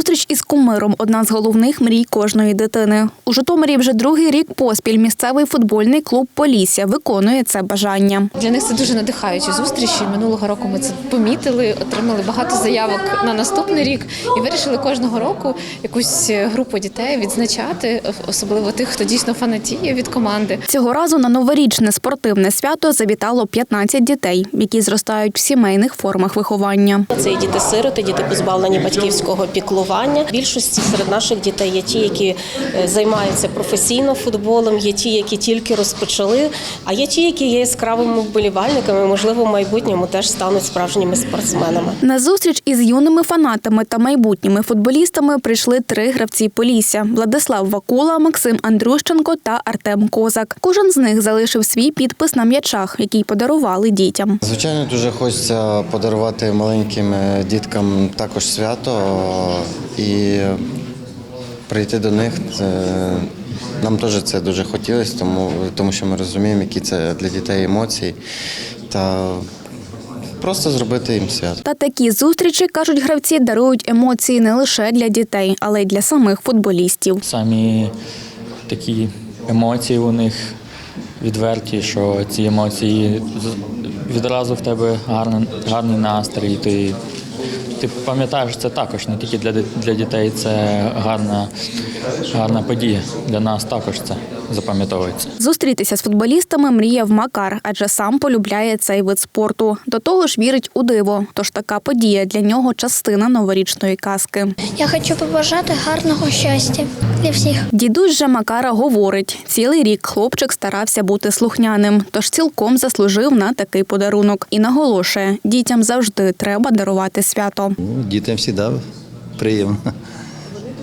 Зустріч із кумиром одна з головних мрій кожної дитини. У Житомирі вже другий рік поспіль місцевий футбольний клуб Полісся виконує це бажання. Для них це дуже надихаючі зустрічі. Минулого року ми це помітили, отримали багато заявок на наступний рік і вирішили кожного року якусь групу дітей відзначати, особливо тих, хто дійсно фанатіє від команди. Цього разу на новорічне спортивне свято завітало 15 дітей, які зростають в сімейних формах виховання. Це і діти-сироти, діти позбавлені батьківського піклування. В більшості серед наших дітей є ті, які е, займаються професійно футболом, є ті, які тільки розпочали, а є ті, які є яскравими вболівальниками. Можливо, в майбутньому теж стануть справжніми спортсменами. На зустріч із юними фанатами та майбутніми футболістами прийшли три гравці Полісся: Владислав Вакула, Максим Андрющенко та Артем Козак. Кожен з них залишив свій підпис на м'ячах, який подарували дітям. Звичайно, дуже хочеться подарувати маленьким діткам також свято і прийти до них. Це, нам теж це дуже хотілося, тому, тому що ми розуміємо, які це для дітей емоції. Та просто зробити їм свято. Та такі зустрічі, кажуть гравці, дарують емоції не лише для дітей, але й для самих футболістів. самі такі емоції у них відверті, що ці емоції відразу в тебе гарний, гарний настрій. Ти, ти пам'ятаєш це також, не тільки для, для дітей, це гарна, гарна подія. Для нас також це запам'ятовується. Зустрітися з футболістами мріяв Макар, адже сам полюбляє цей вид спорту. До того ж вірить у диво. Тож така подія для нього частина новорічної казки. Я хочу побажати гарного щастя для всіх. Дідусь же Макара говорить, цілий рік хлопчик старався бути слухняним, тож цілком заслужив на такий подарунок. І наголошує, дітям завжди треба дарувати свято. Ну, Дітям завжди приємно.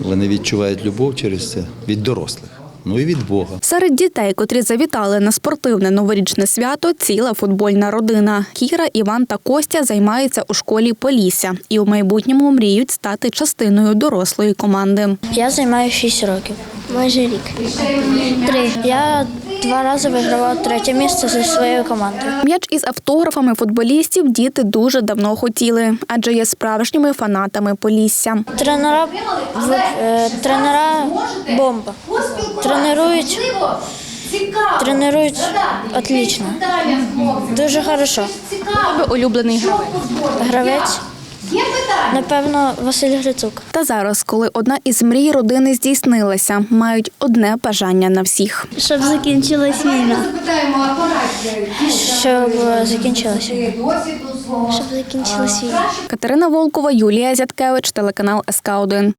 Вони відчувають любов через це від дорослих, ну і від Бога. Серед дітей, котрі завітали на спортивне новорічне свято, ціла футбольна родина. Кіра, Іван та Костя займаються у школі Полісся і у майбутньому мріють стати частиною дорослої команди. Я займаю 6 років. Майже рік. Три. Я два рази вигравав третє місце зі своєю командою. М'яч із автографами футболістів діти дуже давно хотіли, адже є справжніми фанатами Полісся. Тренера, е, тренера бомба. Тренують. Тренують отлично. Дуже хорошо. Улюблений гравець. Гравець. Напевно, Василь Грицук. Та зараз, коли одна із мрій родини здійснилася, мають одне бажання на всіх. Щоб закінчилась війна. Щоб е, закінчилася. Щоб закінчилась війна. Катерина Волкова, Юлія Зяткевич, телеканал СК 1